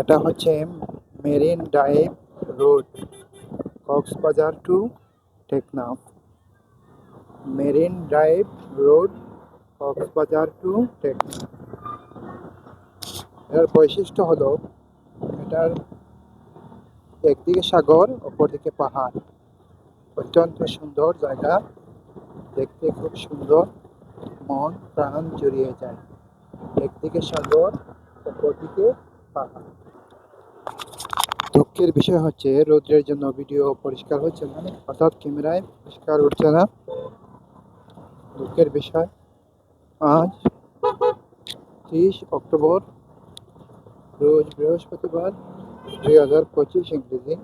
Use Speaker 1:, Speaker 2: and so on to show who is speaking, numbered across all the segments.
Speaker 1: এটা হচ্ছে Marine Drive Road Cox's Bazar to Teknaf Marine Drive Road Cox's Bazar to Teknaf এর বৈশিষ্ট্য হলো, এটার একদিকে সাগর, অপরদিকে পাহাড়। অত্যন্ত সুন্দর জায়গা। দেখতে খুব সুন্দর, মন, প্রাণ জড়িয়ে যায়। একদিকে সাগর, অপরদিকে পাহাড়। দুঃখের বিষয় হচ্ছে, রৌদ্রের জন্য ভিডিও পরিষ্কার হচ্ছে না, অর্থাৎ ক্যামেরায় পরিষ্কার উঠছে না। দুঃখের বিষয়, আজ ত্রিশ অক্টোবর, রোজ বৃহস্পতিবার, দুই হাজার পঁচিশ ইংরেজি।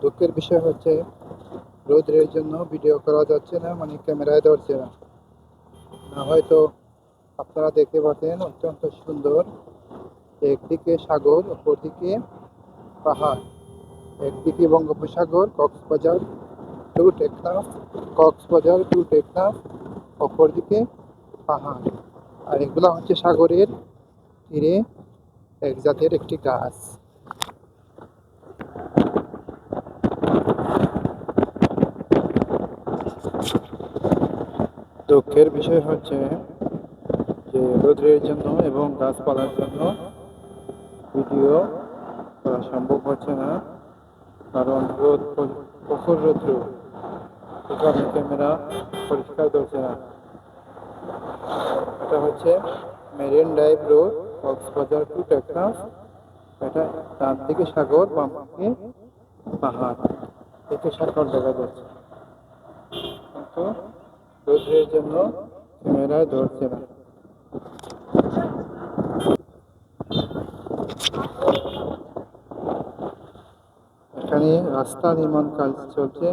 Speaker 1: দুঃখের বিষয় হচ্ছে রৌদ্রের জন্য ভিডিও করা যাচ্ছে না মানে ক্যামেরায় ধরছে না। না হয়তো আপনারা দেখতে পাচ্ছেন, অত্যন্ত সুন্দর একদিকে সাগর, অপরদিকে পাহাড়। একদিকে বঙ্গোপসাগর, কক্সবাজার টু টেকনাফ কক্সবাজার টু টেকনাফ অপরদিকে পাহাড়। আর এগুলা হচ্ছে সাগরের তীরে এক জাতের একটি গাছ। দুঃখের বিষয় হচ্ছে যে রোদ্রের জন্য এবং গাছপালার জন্য ভিডিও করা সম্ভব হচ্ছে না। কারণ রোদ প্র- প্রখর রৌদ্র ক্যামেরা পরিষ্কার করছে না। এটা হচ্ছে Marine Drive Road, Cox's Bazar to Teknaf. এটা ডান দিকে সাগর বাম দিকে পাহাড়। এতে সাগর দেখা যাচ্ছে। কিন্তু রোদ্রের জন্য ক্যামেরায় ধরছে না এখানে রাস্তা নির্মাণ কাজ চলছে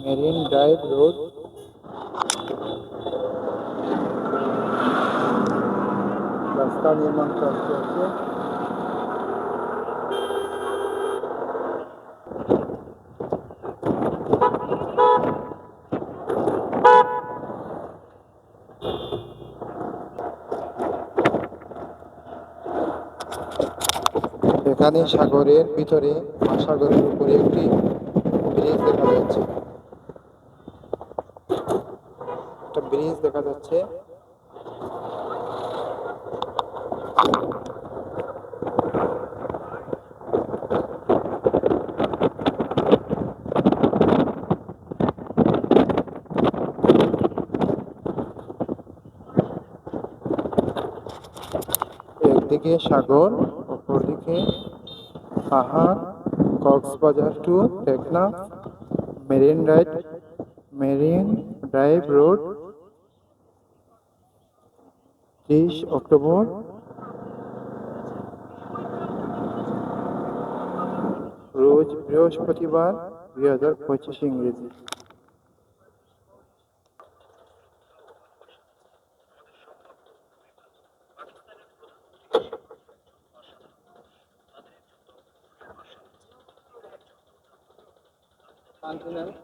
Speaker 1: মেরিন ড্রাইভ রোড রাস্তা নির্মাণ কাজ চলছে এখানে সাগরের ভিতরে মহাসাগরের উপরে একটি ব্রিজ দেখা যাচ্ছে। একটা ব্রিজ দেখা যাচ্ছে। একদিকে সাগর, অপরদিকে পাহাড় Cox's Bazar to Teknaf Marine Drive Marine Drive Road তেইশ অক্টোবর রোজ বৃহস্পতিবার দুই হাজার পঁচিশ ইংরেজি continent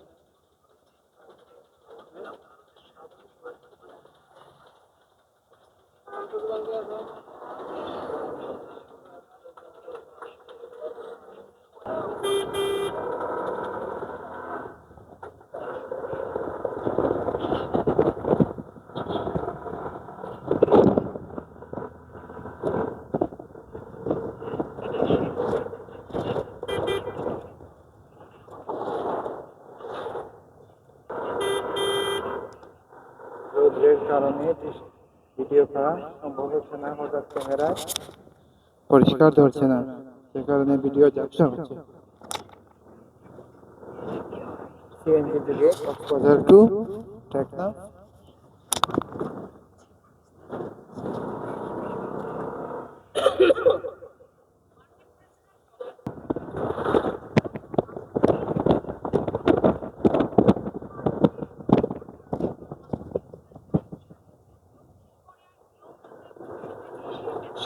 Speaker 1: রোদ্রের কারণে ভিডিও করা সম্ভব হচ্ছে না হঠাৎ ক্যামেরায় পরিষ্কার ধরছে না সে কারণে ভিডিও ঝাপসা হচ্ছে। সিএনজি যুগে কক্সবাজার টু টেকনাফ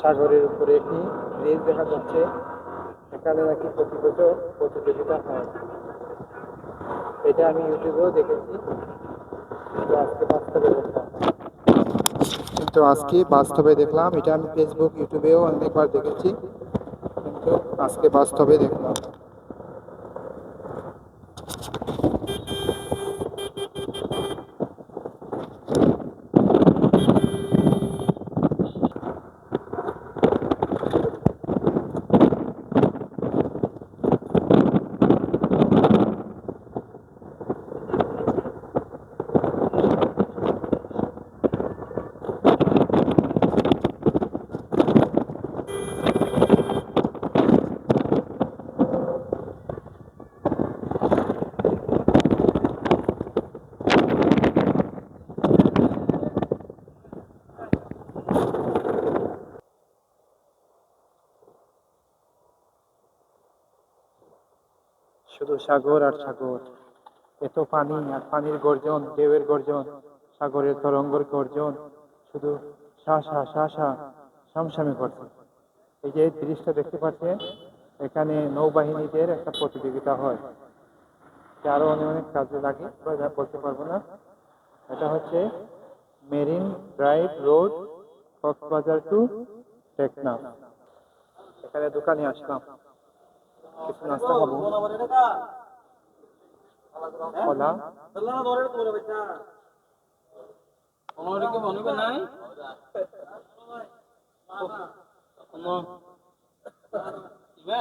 Speaker 1: সাগরের উপরে একটি ব্রিজ দেখা যাচ্ছে। এখানে নাকি প্রতি বছর প্রতিযোগিতা হয়। এটা আমি ইউটিউবেও দেখেছি। কিন্তু আজকে বাস্তবে দেখলাম কিন্তু আজকে বাস্তবে দেখলাম, এটা আমি ফেসবুক ইউটিউবেও অনেকবার দেখেছি। কিন্তু আজকে বাস্তবে দেখলাম শুধু সাগর আর সাগর। এত পানি, আর পানির গর্জন, ঢেউয়ের গর্জন, সাগরের তরঙ্গর গর্জন, শুধু শা শা শা শা সামসামে করছে। এই যে দৃশ্য দেখতে পাচ্ছেন, এখানে নৌবাহিনীদের একটা প্রতিযোগিতা হয়। আরও অনেক অনেক কাজে লাগে বলতে পারব না। এটা হচ্ছে Marine Drive Road, Cox's Bazar to Teknaf. এখানে দোকানে আসলাম। কিছু নাস্তা খাব। কলা
Speaker 2: ইবা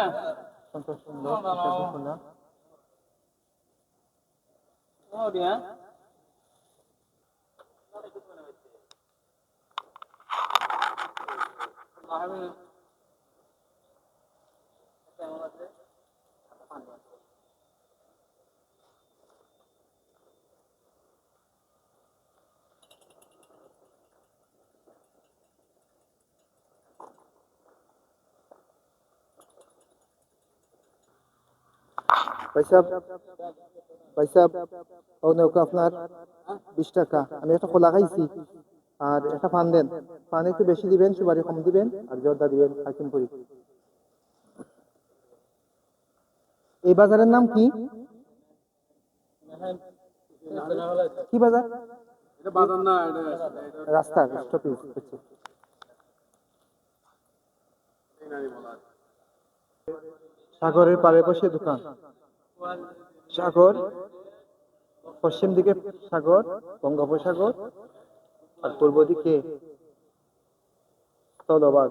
Speaker 1: সন্তোষ সুন্দর
Speaker 2: ও
Speaker 1: নৌকা আপনার বিশ টাকা। আমি একটা খোলা খাইছি আর একটা পান দেন। পান একটু বেশি দিবেন সুপারি কম দিবেন আর জর্দা দিবেন এই বাজারের নাম কি? কি বাজার? রাস্তা সাগরের পাড়ে বসে দোকান। সাগর পশ্চিম দিকে সাগর বঙ্গোপসাগর আর পূর্ব দিকে স্থলভাগ।